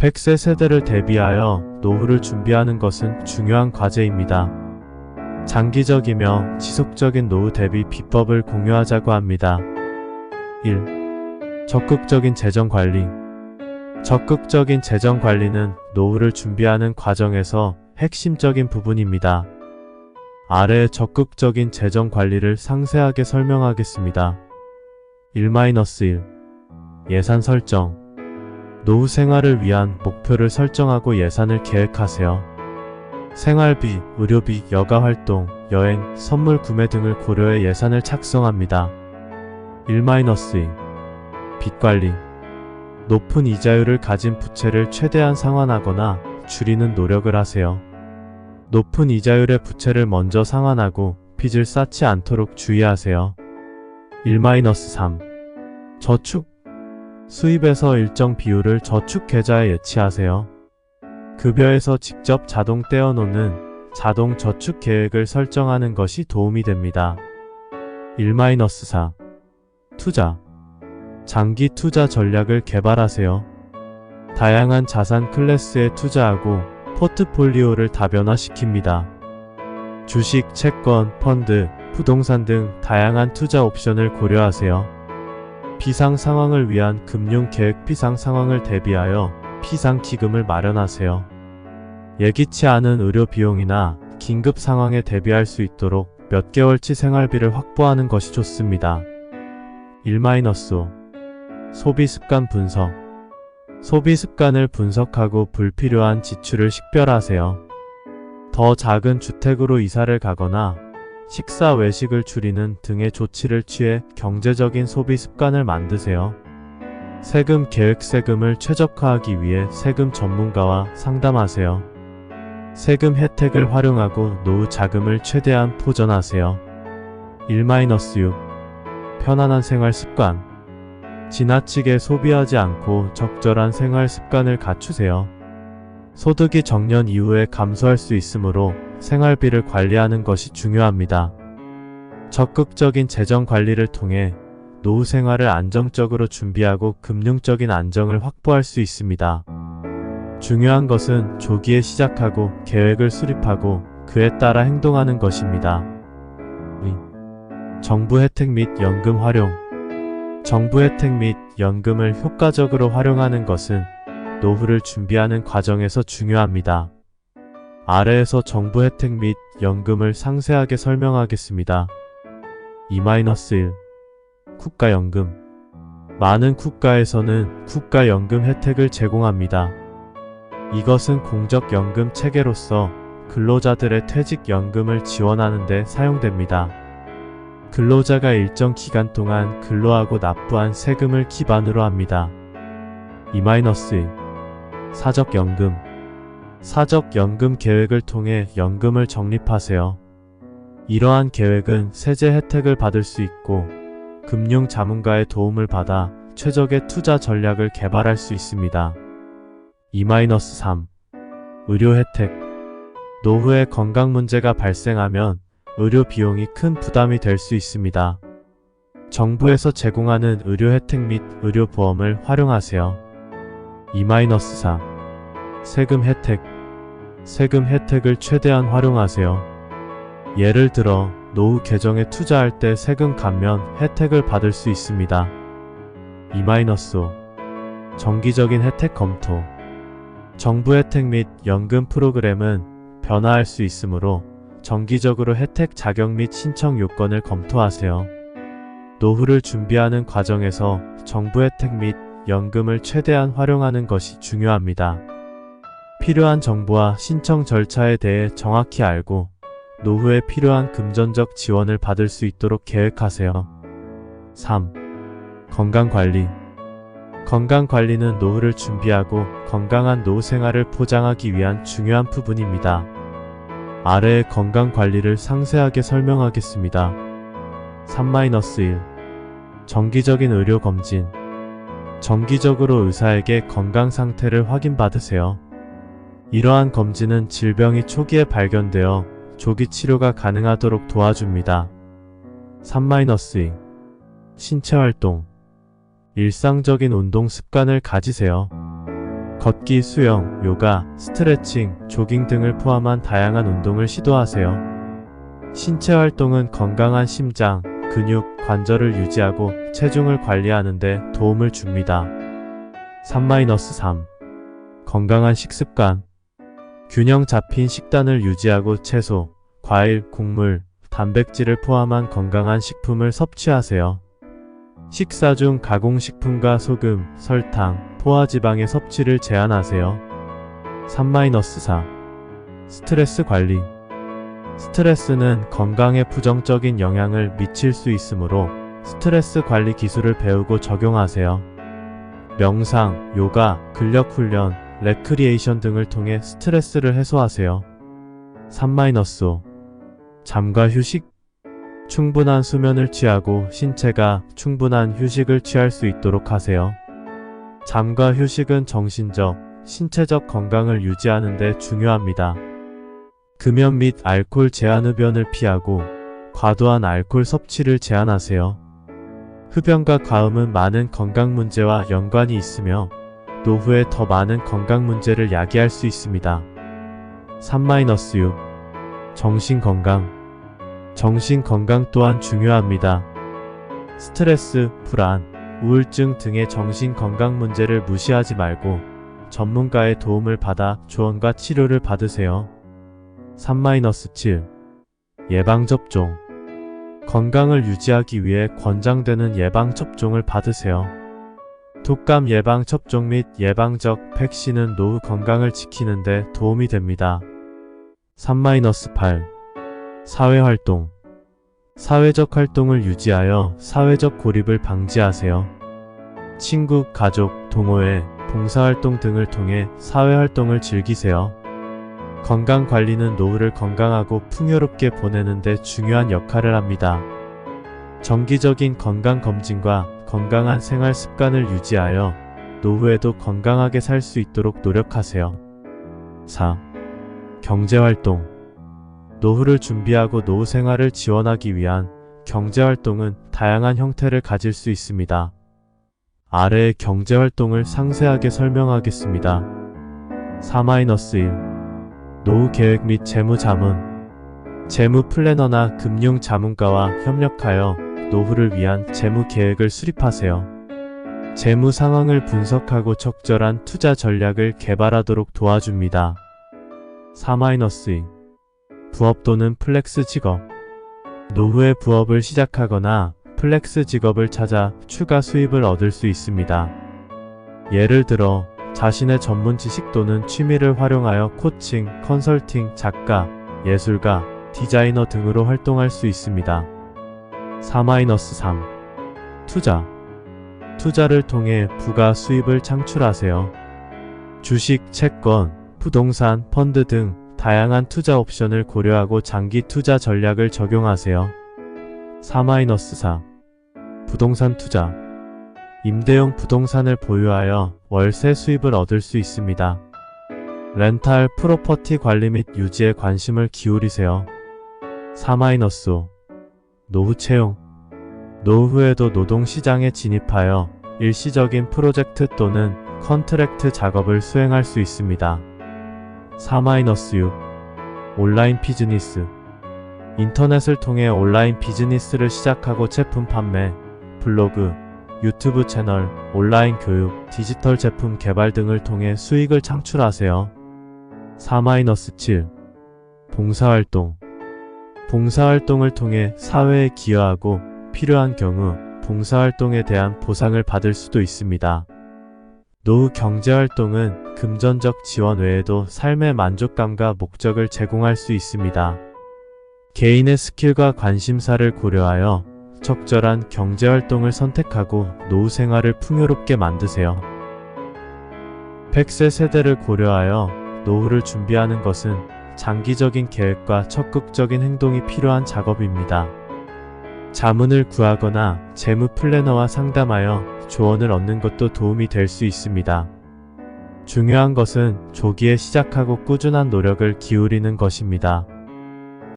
100세 세대를 대비하여 노후를 준비하는 것은 중요한 과제입니다. 장기적이며 지속적인 노후 대비 비법을 공유하자고 합니다. 1. 적극적인 재정 관리. 적극적인 재정 관리는 노후를 준비하는 과정에서 핵심적인 부분입니다. 아래 적극적인 재정 관리를 상세하게 설명하겠습니다. 1-1 예산 설정 노후 생활을 위한 목표를 설정하고 예산을 계획하세요. 생활비, 의료비, 여가 활동, 여행, 선물 구매 등을 고려해 예산을 작성합니다. 1-2 빚 관리 높은 이자율을 가진 부채를 최대한 상환하거나 줄이는 노력을 하세요. 높은 이자율의 부채를 먼저 상환하고 빚을 쌓지 않도록 주의하세요. 1-3 저축 수입에서 일정 비율을 저축 계좌에 예치하세요. 급여에서 직접 자동 떼어놓는 자동 저축 계획을 설정하는 것이 도움이 됩니다. 1-4 투자 장기 투자 전략을 개발하세요. 다양한 자산 클래스에 투자하고 포트폴리오를 다변화시킵니다. 주식, 채권, 펀드, 부동산 등 다양한 투자 옵션을 고려하세요. 비상 상황을 위한 금융 계획 비상 상황을 대비하여 비상 기금을 마련하세요. 예기치 않은 의료 비용이나 긴급 상황에 대비할 수 있도록 몇 개월치 생활비를 확보하는 것이 좋습니다. 1-5 소비 습관 분석 소비 습관을 분석하고 불필요한 지출을 식별하세요. 더 작은 주택으로 이사를 가거나 식사 외식을 줄이는 등의 조치를 취해 경제적인 소비 습관을 만드세요. 세금 계획 세금을 최적화하기 위해 세금 전문가와 상담하세요. 세금 혜택을 활용하고 노후 자금을 최대한 포전하세요. 1-6 편안한 생활 습관 지나치게 소비하지 않고 적절한 생활 습관을 갖추세요. 소득이 정년 이후에 감소할 수 있으므로 생활비를 관리하는 것이 중요합니다. 적극적인 재정 관리를 통해 노후 생활을 안정적으로 준비하고 금융적인 안정을 확보할 수 있습니다. 중요한 것은 조기에 시작하고 계획을 수립하고 그에 따라 행동하는 것입니다. 이, 정부 혜택 및 연금 활용 정부 혜택 및 연금을 효과적으로 활용하는 것은 노후를 준비하는 과정에서 중요합니다. 아래에서 정부 혜택 및 연금을 상세하게 설명하겠습니다. 2-1 국가연금 많은 국가에서는 국가연금 혜택을 제공합니다. 이것은 공적연금 체계로서 근로자들의 퇴직연금을 지원하는 데 사용됩니다. 근로자가 일정 기간 동안 근로하고 납부한 세금을 기반으로 합니다. 2-2 사적연금 사적 연금 계획을 통해 연금을 적립하세요. 이러한 계획은 세제 혜택을 받을 수 있고 금융 자문가의 도움을 받아 최적의 투자 전략을 개발할 수 있습니다. 2-3 의료 혜택 노후에 건강 문제가 발생하면 의료 비용이 큰 부담이 될 수 있습니다. 정부에서 제공하는 의료 혜택 및 의료 보험을 활용하세요. 2-4 세금 혜택 세금 혜택을 최대한 활용하세요. 예를 들어 노후 계정에 투자할 때 세금 감면 혜택을 받을 수 있습니다. 2-5 정기적인 혜택 검토 정부 혜택 및 연금 프로그램은 변화할 수 있으므로 정기적으로 혜택 자격 및 신청 요건을 검토하세요. 노후를 준비하는 과정에서 정부 혜택 및 연금을 최대한 활용하는 것이 중요합니다. 필요한 정보와 신청 절차에 대해 정확히 알고 노후에 필요한 금전적 지원을 받을 수 있도록 계획하세요. 3. 건강관리 건강관리는 노후를 준비하고 건강한 노후 생활을 포장하기 위한 중요한 부분입니다. 아래의 건강관리를 상세하게 설명하겠습니다. 3-1 정기적인 의료검진 정기적으로 의사에게 건강 상태를 확인받으세요. 이러한 검진은 질병이 초기에 발견되어 조기 치료가 가능하도록 도와줍니다. 3-2 신체 활동 일상적인 운동 습관을 가지세요. 걷기, 수영, 요가, 스트레칭, 조깅 등을 포함한 다양한 운동을 시도하세요. 신체 활동은 건강한 심장, 근육, 관절을 유지하고 체중을 관리하는 데 도움을 줍니다. 3-3 건강한 식습관 균형 잡힌 식단을 유지하고 채소, 과일, 곡물, 단백질을 포함한 건강한 식품을 섭취하세요. 식사 중 가공식품과 소금, 설탕, 포화지방의 섭취를 제한하세요. 3-4 스트레스 관리 스트레스는 건강에 부정적인 영향을 미칠 수 있으므로 스트레스 관리 기술을 배우고 적용하세요. 명상, 요가, 근력 훈련, 레크리에이션 등을 통해 스트레스를 해소하세요. 3-5 잠과 휴식 충분한 수면을 취하고 신체가 충분한 휴식을 취할 수 있도록 하세요. 잠과 휴식은 정신적, 신체적 건강을 유지하는 데 중요합니다. 금연 및 알코올 제한 흡연을 피하고 과도한 알코올 섭취를 제한하세요. 흡연과 과음은 많은 건강 문제와 연관이 있으며 노후에 더 많은 건강 문제를 야기할 수 있습니다. 3-6 정신 건강 정신 건강 또한 중요합니다. 스트레스, 불안, 우울증 등의 정신 건강 문제를 무시하지 말고 전문가의 도움을 받아 조언과 치료를 받으세요. 3-7 예방접종 건강을 유지하기 위해 권장되는 예방접종을 받으세요. 독감 예방 접종 및 예방적 백신은 노후 건강을 지키는 데 도움이 됩니다. 3-8 사회활동 사회적 활동을 유지하여 사회적 고립을 방지하세요. 친구, 가족, 동호회, 봉사활동 등을 통해 사회활동을 즐기세요. 건강관리는 노후를 건강하고 풍요롭게 보내는 데 중요한 역할을 합니다. 정기적인 건강검진과 건강한 생활 습관을 유지하여 노후에도 건강하게 살 수 있도록 노력하세요. 4. 경제활동 노후를 준비하고 노후 생활을 지원하기 위한 경제활동은 다양한 형태를 가질 수 있습니다. 아래의 경제활동을 상세하게 설명하겠습니다. 4-1 노후 계획 및 재무 자문 재무 플래너나 금융 자문가와 협력하여 노후를 위한 재무 계획을 수립하세요. 재무 상황을 분석하고 적절한 투자 전략을 개발하도록 도와줍니다. 4-2 부업 또는 플렉스 직업 노후에 부업을 시작하거나 플렉스 직업을 찾아 추가 수입을 얻을 수 있습니다. 예를 들어 자신의 전문 지식 또는 취미를 활용하여 코칭, 컨설팅, 작가, 예술가, 디자이너 등으로 활동할 수 있습니다. 4-3 투자 투자를 통해 부가 수입을 창출하세요. 주식, 채권, 부동산, 펀드 등 다양한 투자 옵션을 고려하고 장기 투자 전략을 적용하세요. 4-4 부동산 투자 임대용 부동산을 보유하여 월세 수입을 얻을 수 있습니다. 렌탈 프로퍼티 관리 및 유지에 관심을 기울이세요. 4-5 노후 채용. 노후에도 노동시장에 진입하여 일시적인 프로젝트 또는 컨트랙트 작업을 수행할 수 있습니다. 4-6 온라인 비즈니스. 인터넷을 통해 온라인 비즈니스를 시작하고 제품 판매, 블로그, 유튜브 채널, 온라인 교육, 디지털 제품 개발 등을 통해 수익을 창출하세요. 4-7 봉사활동 봉사활동을 통해 사회에 기여하고 필요한 경우 봉사활동에 대한 보상을 받을 수도 있습니다. 노후 경제활동은 금전적 지원 외에도 삶의 만족감과 목적을 제공할 수 있습니다. 개인의 스킬과 관심사를 고려하여 적절한 경제활동을 선택하고 노후 생활을 풍요롭게 만드세요. 100세 세대를 고려하여 노후를 준비하는 것은 장기적인 계획과 적극적인 행동이 필요한 작업입니다. 자문을 구하거나 재무 플래너와 상담하여 조언을 얻는 것도 도움이 될 수 있습니다. 중요한 것은 조기에 시작하고 꾸준한 노력을 기울이는 것입니다.